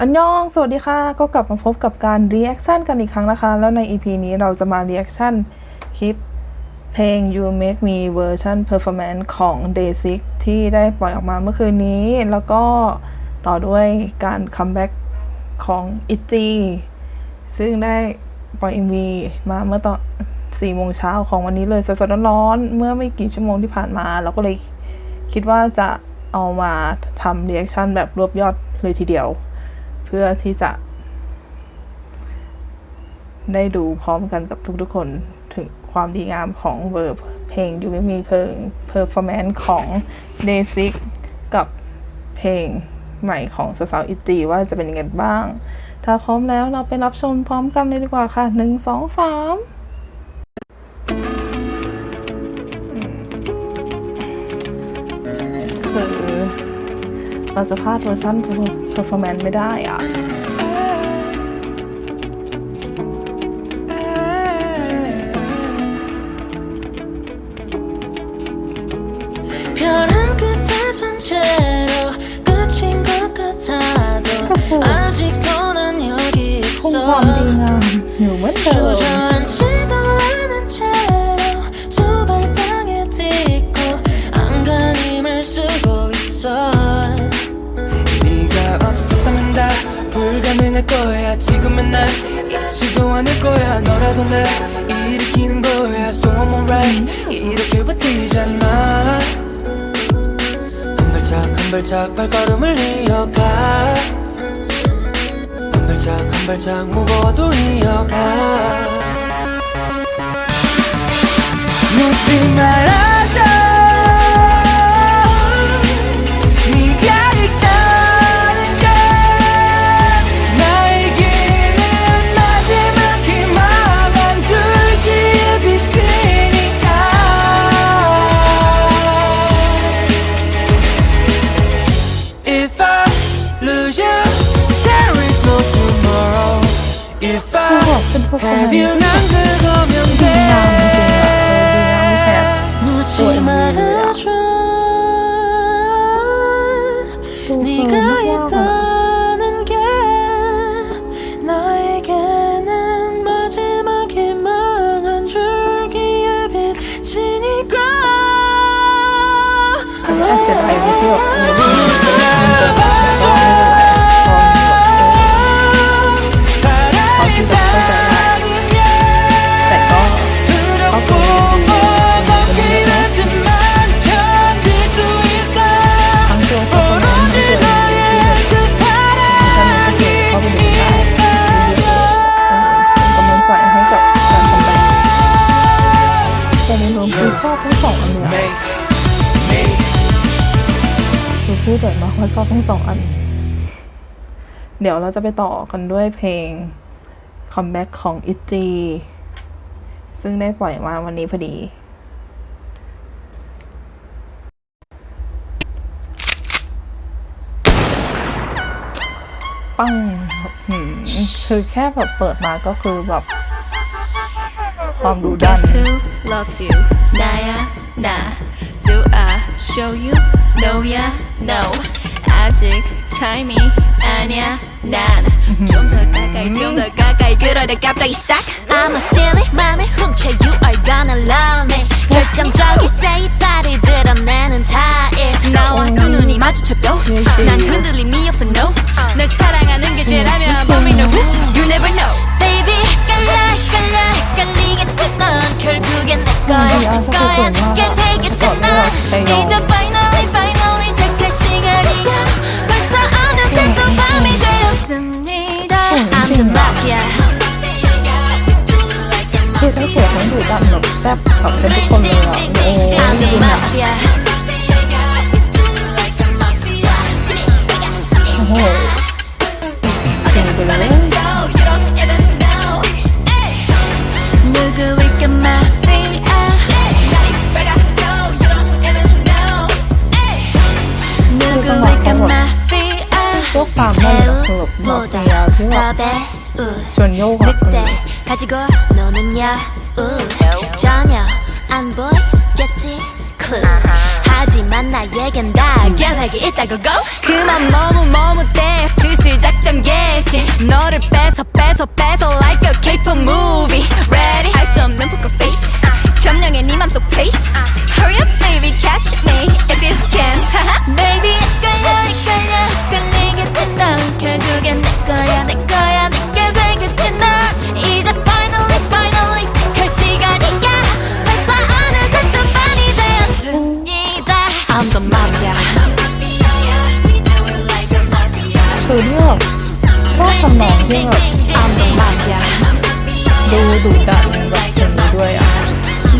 อันยอง สวัสดีค่ะ ก็กลับมาพบกับการ reaction กันอีกครั้งนะคะ แล้วใน EP นี้เราจะมา reaction คลิปเพลง You Make Me Version Performance ของ Day 6 ที่ได้ปล่อยออกมาเมื่อคืนนี้ แล้วก็ต่อด้วยการคัมแบ็กของ ITZY ซึ่งได้ปล่อย MV มาเมื่อตอน4โมงเช้าของวันนี้เลยสดๆร้อนๆเมื่อไม่กี่ชั่วโมงที่ผ่านมา เราก็เลยคิดว่าจะเอามาทำ reaction แบบรวบยอดเลยทีเดียว เพื่อที่จะ ได้ดูพร้อมกันกับทุกๆคนถึงความดีงามของเวอร์เพลงยูไม่มีเพลงเพอร์ฟอร์แมนซ์ของเดซิกกับเพลงใหม่ของสาวๆอิจีว่าจะเป็นยังไงบ้าง ถ้าพร้อมแล้วเราไปรับชมพร้อมกันเลยดีกว่าค่ะหนึ่งสองสาม เราจะพลาดเวอร์ชันเพอร์ฟอร์แมนซ์ไม่ได้อะคงความดีงามอยู่เหมือนเดิม 불가능할 거야. 지금은 난 잊지도 않을 거야. 너라서 날 일으키는 거야. So I'm alright. 이렇게 버티잖아. 한 발짝 한 발짝 발걸음을 이어가. 한 발짝 한 발짝 무거워도 이어가. 놓지 말아줘 have ซ์ you ทั้งสองอันเลยหนูพูดบ่อยมากว่าชอบทั้งสองอัน เดี๋ยวเราจะไปต่อกันด้วยเพลง comeback ของอิจีซึ่งได้ปล่อยมาวันนี้พอดี ปังคือแค่แบบเปิดมาก็คือแบบความดุดัน show you. No yeah no. 아직 타임이 아니야 난좀 더 가까이 좀 더 가까이. 그러다 갑자기 싹. I'ma steal it 맘을 훔쳐 You are gonna love me. 결정적일 때 이빨을 드러내는 타입. 나와 두 눈이 마주쳐도 난 흔들림이 없어 no. 널 사랑하는 게 죄라면 범인은 who? You never know. Baby 깔라 깔라 헷갈리겠지 넌 결국엔 내 거야 내 거야. 내게 กรรมแบบแซ่บแบบเป็นทุกคนเลยอ่ะโอ้ยจริงอ่ะโอ้โหเจ๋งไปเลยคือจังหวะเขาแบบพวกความแม่นแบบคือแบบแบบเดียวที่แบบส่วนโยกอะ 계획이 있다고 go? 그만 머뭇 머뭇대 슬슬 작전 계획 너를 뺏어 뺏어 뺏어 like a K-pop movie 소리야? 소확한 마음이야. 아무 말이야. 노루라는 같은 거야.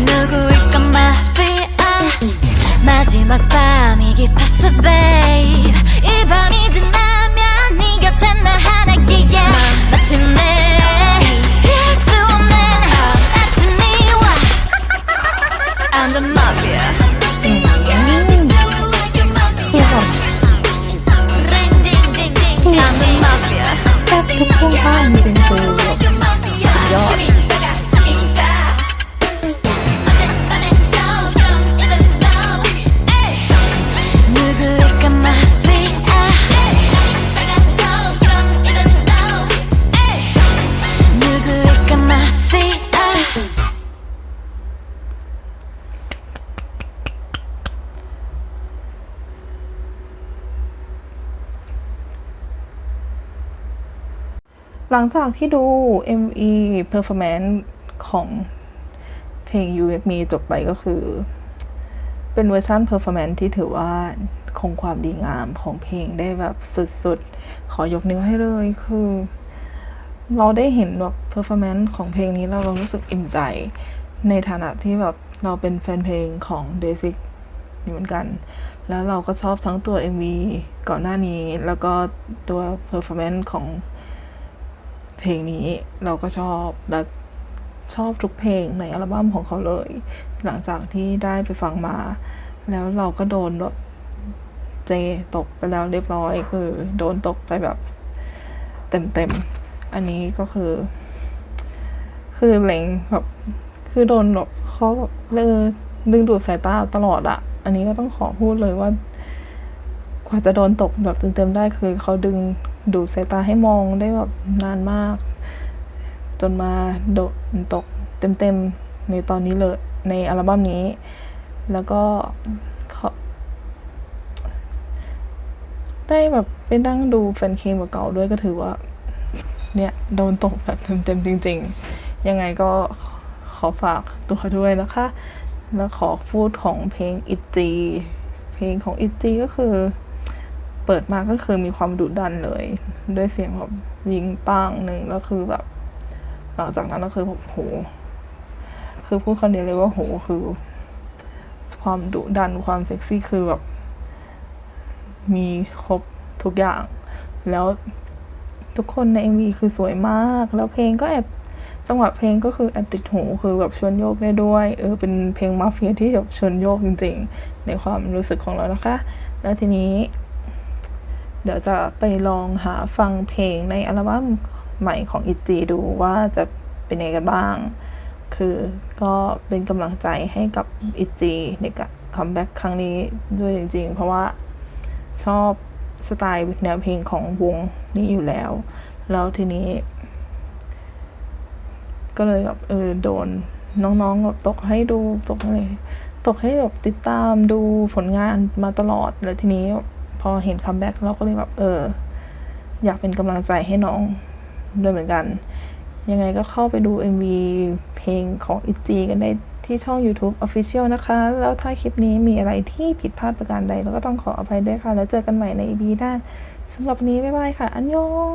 누구일까 마피아 마지막 밤이 깊었어 babe 이 밤이 지나면 네 곁에 나 하나기야 หลังจากที่ดู ME performance ของเพลง You Make Me จบไปก็คือ เป็นเวอร์ชัน performance ที่ถือว่าคงความดีงามของเพลงได้แบบสุดๆ ขอยกนิ้วให้เลยคือ เราได้เห็นแบบ performance ของเพลงนี้แล้วเรารู้สึกอิ่มใจ ในฐานะที่แบบเราเป็นแฟนเพลงของ d a y 6อยู่เหมือนกัน แล้วเราก็ชอบทั้งตัว MV ก่อนหน้านี้ แล้วก็ตัว performance ของ เพลงนี้เราก็ชอบและชอบทุกเพลงในอัลบั้มของเขาเลย หลังจากที่ได้ไปฟังมา แล้วเราก็โดนแบบเจตกไปแล้วเรียบร้อย คือโดนตกไปแบบเต็มๆ อันนี้ก็คือ คือเลงแบบคือโดนแบบเขาแบบเลยดึงดูดสายตาตลอดอะอันนี้ก็ต้องขอพูดเลยว่า กว่าจะโดนตกแบบเต็มๆได้คือเขาดึง ดูดสายตาให้มองได้แบบนานมาก จนมาโดนตกเต็มๆในตอนนี้เลยในอัลบั้มนี้ แล้วก็เขาได้แบบไปนั่งดูแฟนเคมเก่าด้วยก็ถือว่า เนี่ยโดนตกแบบเต็มๆจริง ๆ ยังไงก็ขอฝากตัวด้วยนะคะ แล้วขอพูดของเพลงอิจีเพลงของอิจีก็คือ เปิดมาก็คือมีความดุดันเลย ด้วยเสียงแบบยิงปังหนึ่งแล้วคือแบบ หลังจากนั้นก็คือแบบโห คือพูดคนเดียวเลยว่าโหคือ ความดุดันความเซ็กซี่คือแบบ มีครบทุกอย่าง แล้วทุกคนใน MV คือสวยมาก แล้วเพลงก็แอบจังหวะเพลงก็คือแอบติดหูคือแบบชวนโยกได้ด้วย เออเป็นเพลงมาเฟียที่แบบชวนโยกจริง ๆ ในความรู้สึกของเรานะคะ แล้วทีนี้ ดี๋ยวจะไปลองหาฟังเพลงในอัลบั้มใหม่ของอิจีดูว่าจะเป็นยังไงกันบ้าง คือก็เป็นกำลังใจให้กับอิจีในการคัมแบ็กครั้งนี้ด้วยจริง ๆ เพราะว่าชอบสไตล์แนวเพลงของวงนี้อยู่แล้ว แล้วทีนี้ ก็เลยแบบเออโดนน้องๆแบบตกให้ดูตกอะไรตกให้แบบติดตามดูผลงานมาตลอดแล้วทีนี้ พอเห็นคัมแบ็กเราก็เลยแบบเออ อยากเป็นกำลังใจให้น้องด้วยเหมือนกัน ยังไงก็เข้าไปดู MV เพลงของอิจีกันได้ที่ช่อง YouTube Official นะคะ แล้วถ้าคลิปนี้มีอะไรที่ผิดพลาดประการใดเราก็ต้องขออภัยด้วยค่ะ แล้วเจอกันใหม่ใน EP หน้าสำหรับวันนี้ บ๊ายบายค่ะ อันยอง